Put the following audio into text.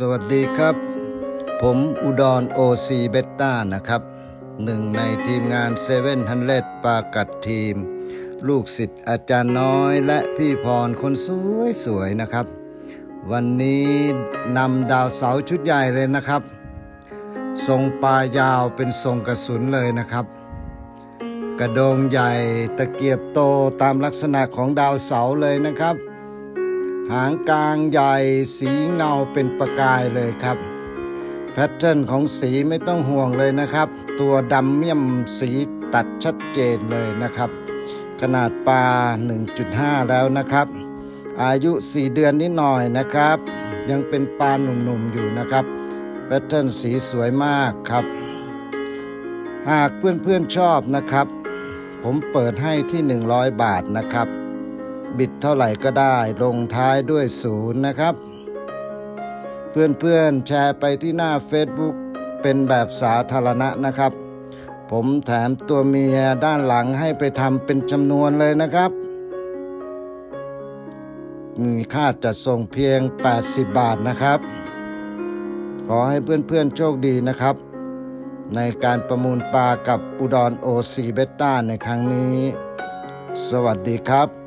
สวัสดีครับ ผมอุดรโอซีเบต้านะครับ หนึ่งในทีมงานเซเว่นฮันเลดปากัดทีม ลูกศิษย์อาจารย์น้อยและพี่พรคนสวยสวยๆนะครับ วันนี้นำดาวเสาชุดใหญ่เลยนะครับ ทรงปลายาวเป็นทรงกระสุนเลยนะครับ กระโดงใหญ่ตะเกียบโตตามลักษณะของดาวเสาเลยนะครับ หางกลางใหญ่สีเงาเป็นประกายเลยครับ แพทเทิร์นของสีไม่ต้องห่วงเลยนะครับ ตัวดำเมี่ยมสีตัดชัดเจนเลยนะครับ ขนาดปลา 1.5 แล้วนะครับ อายุ 4 เดือนนิดหน่อยนะครับ ยังเป็นปลาหนุ่มๆอยู่นะครับ แพทเทิร์นสีสวยมากครับ หากเพื่อนๆชอบนะครับ ผมเปิดให้ที่ 100 บาทนะครับ บิดเท่าไหร่ก็ได้ลงท้ายด้วยศูนย์นะครับ เพื่อนๆแชร์ไปที่หน้า Facebook เป็นแบบสาธารณะนะครับ ผมแถมตัวเมียด้านหลังให้ไปทำเป็นจำนวนเลยนะครับ มีค่าจัดส่งเพียง 80 บาทนะครับ ขอให้เพื่อนๆโชคดีนะครับ ในการประมูลปลากับอุดรโอซีเบต้าในครั้งนี้ สวัสดีครับ